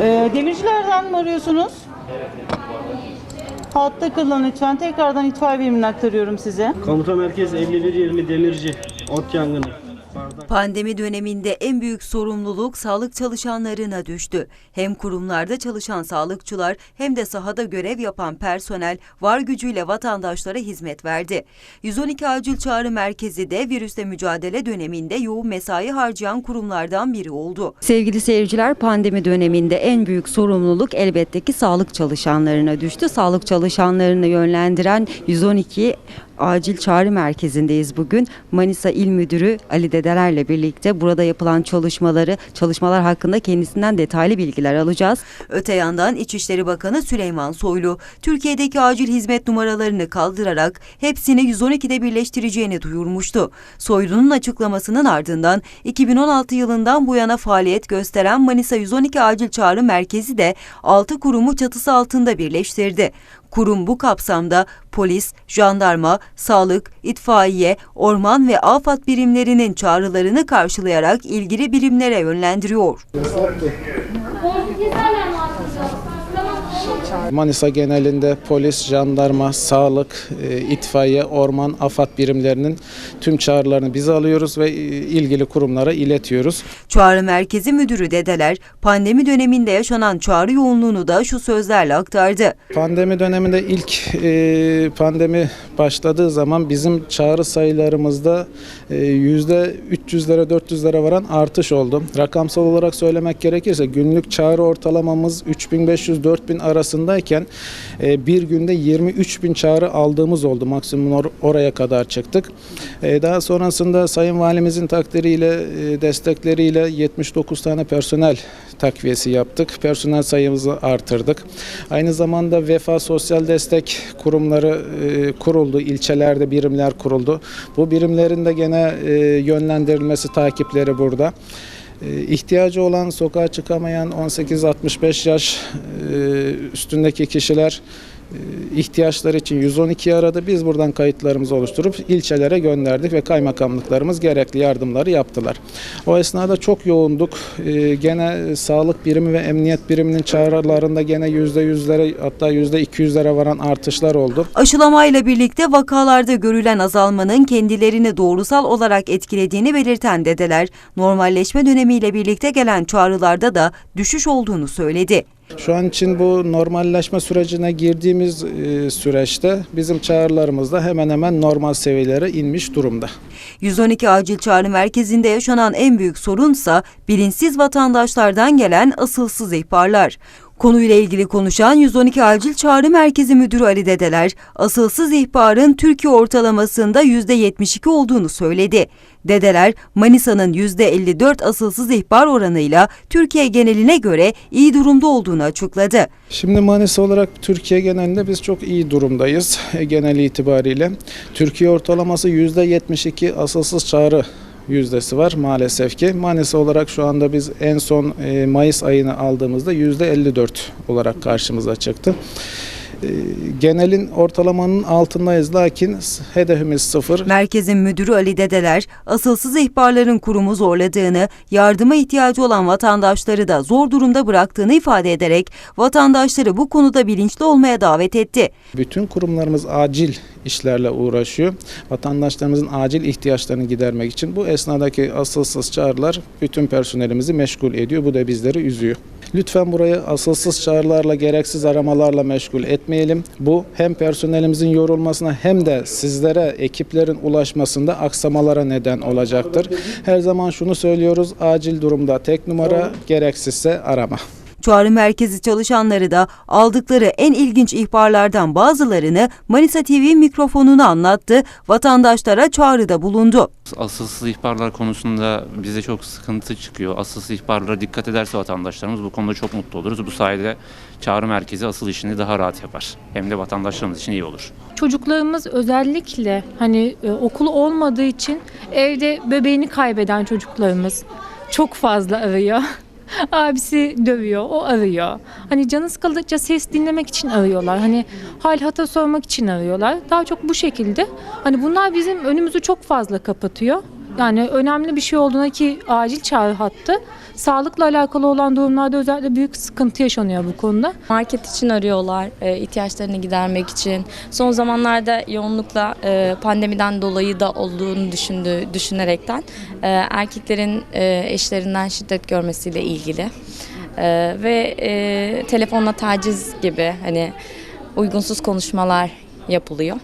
Ee, demircilerden mi arıyorsunuz? Hatta kalın lütfen. Tekrardan itfaiye birimine aktarıyorum size. Komuta merkez 5120 Demirci. Ot yangını. Pandemi döneminde en büyük sorumluluk sağlık çalışanlarına düştü. Hem kurumlarda çalışan sağlıkçılar hem de sahada görev yapan personel var gücüyle vatandaşlara hizmet verdi. 112 Acil Çağrı Merkezi de virüsle mücadele döneminde yoğun mesai harcayan kurumlardan biri oldu. Sevgili seyirciler pandemi döneminde en büyük sorumluluk elbette ki sağlık çalışanlarına düştü. Sağlık çalışanlarını yönlendiren 112 Acil Çağrı Merkezi'ndeyiz bugün. Manisa İl Müdürü Ali Dedeler'le birlikte burada yapılan çalışmaları, çalışmalar hakkında kendisinden detaylı bilgiler alacağız. Öte yandan İçişleri Bakanı Süleyman Soylu, Türkiye'deki acil hizmet numaralarını kaldırarak hepsini 112'de birleştireceğini duyurmuştu. Soylu'nun açıklamasının ardından 2016 yılından bu yana faaliyet gösteren Manisa 112 Acil Çağrı Merkezi de 6 kurumu çatısı altında birleştirdi. Kurum bu kapsamda polis, jandarma, sağlık, itfaiye, orman ve afat birimlerinin çağrılarını karşılayarak ilgili birimlere yönlendiriyor. Manisa genelinde polis, jandarma, sağlık, e, itfaiye, orman, AFAD birimlerinin tüm çağrılarını biz alıyoruz ve e, ilgili kurumlara iletiyoruz. Çağrı Merkezi Müdürü Dedeler, pandemi döneminde yaşanan çağrı yoğunluğunu da şu sözlerle aktardı. Pandemi döneminde ilk e, pandemi başladığı zaman bizim çağrı sayılarımızda e, yüzde 300'lere 400'lere varan artış oldu. Rakamsal olarak söylemek gerekirse günlük çağrı ortalamamız 3500-4000 arasındayken e, bir günde 23 bin çağrı aldığımız oldu. Maksimum or- oraya kadar çıktık. E, Daha sonrasında Sayın Valimizin takdiriyle, e, destekleriyle 79 tane personel takviyesi yaptık. Personel sayımızı artırdık. Aynı zamanda Vefa Sosyal Destek kurumları e, kuruldu. İlçelerde birimler kuruldu. Bu birimlerin de gene e, yönlendirilmesi, takipleri burada. E, İhtiyacı olan sokağa çıkamayan 18-65 yaş e, üstündeki kişiler ihtiyaçları için 112 aradı. Biz buradan kayıtlarımızı oluşturup ilçelere gönderdik ve kaymakamlıklarımız gerekli yardımları yaptılar. O esnada çok yoğunduk. E, Gene sağlık birimi ve emniyet biriminin çağrılarında gene %100'lere hatta %200'lere varan artışlar oldu. Aşılamayla birlikte vakalarda görülen azalmanın kendilerini doğrusal olarak etkilediğini belirten dedeler, normalleşme dönemiyle birlikte gelen çağrılarda da düşüş olduğunu söyledi. Şu an için bu normalleşme sürecine girdiğimiz e, süreçte bizim çağrılarımız da hemen hemen normal seviyelere inmiş durumda. 112 Acil Çağrı Merkezi'nde yaşanan en büyük sorunsa bilinçsiz vatandaşlardan gelen asılsız ihbarlar. Konuyla ilgili konuşan 112 Acil Çağrı Merkezi Müdürü Ali Dedeler, asılsız ihbarın Türkiye ortalamasında %72 olduğunu söyledi. Dedeler, Manisa'nın %54 asılsız ihbar oranıyla Türkiye geneline göre iyi durumda olduğunu açıkladı. Şimdi Manisa olarak Türkiye genelinde biz çok iyi durumdayız e, genel itibariyle. Türkiye ortalaması %72 asılsız çağrı yüzdesi var maalesef ki. Manisa olarak şu anda biz en son e, Mayıs ayını aldığımızda %54 olarak karşımıza çıktı. E, Genelin ortalamanın altındayız lakin hedefimiz sıfır. Merkezin müdürü Ali Dedeler, asılsız ihbarların kurumu zorladığını, yardıma ihtiyacı olan vatandaşları da zor durumda bıraktığını ifade ederek vatandaşları bu konuda bilinçli olmaya davet etti. Bütün kurumlarımız acil işlerle uğraşıyor. Vatandaşlarımızın acil ihtiyaçlarını gidermek için bu esnadaki asılsız çağrılar bütün personelimizi meşgul ediyor. Bu da bizleri üzüyor. Lütfen burayı asılsız çağrılarla, gereksiz aramalarla meşgul etmeyelim. Bu hem personelimizin yorulmasına hem de sizlere, ekiplerin ulaşmasında aksamalara neden olacaktır. Her zaman şunu söylüyoruz, acil durumda tek numara, gereksizse arama. Çağrı merkezi çalışanları da aldıkları en ilginç ihbarlardan bazılarını Manisa TV mikrofonuna anlattı, vatandaşlara çağrıda bulundu. Asılsız ihbarlar konusunda bize çok sıkıntı çıkıyor. Asılsız ihbarlara dikkat ederse vatandaşlarımız bu konuda çok mutlu oluruz. Bu sayede çağrı merkezi asıl işini daha rahat yapar. Hem de vatandaşlarımız için iyi olur. Çocuklarımız özellikle hani e, okul olmadığı için evde bebeğini kaybeden çocuklarımız çok fazla arıyor. Abisi dövüyor, o arıyor. Hani canı sıkıldıkça ses dinlemek için arıyorlar. Hani hal hata sormak için arıyorlar. Daha çok bu şekilde. Hani bunlar bizim önümüzü çok fazla kapatıyor. Yani önemli bir şey olduğuna ki acil çağrı hattı. Sağlıkla alakalı olan durumlarda özellikle büyük sıkıntı yaşanıyor bu konuda. Market için arıyorlar, e, ihtiyaçlarını gidermek için. Son zamanlarda yoğunlukla e, pandemiden dolayı da olduğunu düşündüğü, düşünerekten e, erkeklerin eşlerinden şiddet görmesiyle ilgili ve telefonla taciz gibi hani uygunsuz konuşmalar yapılıyor.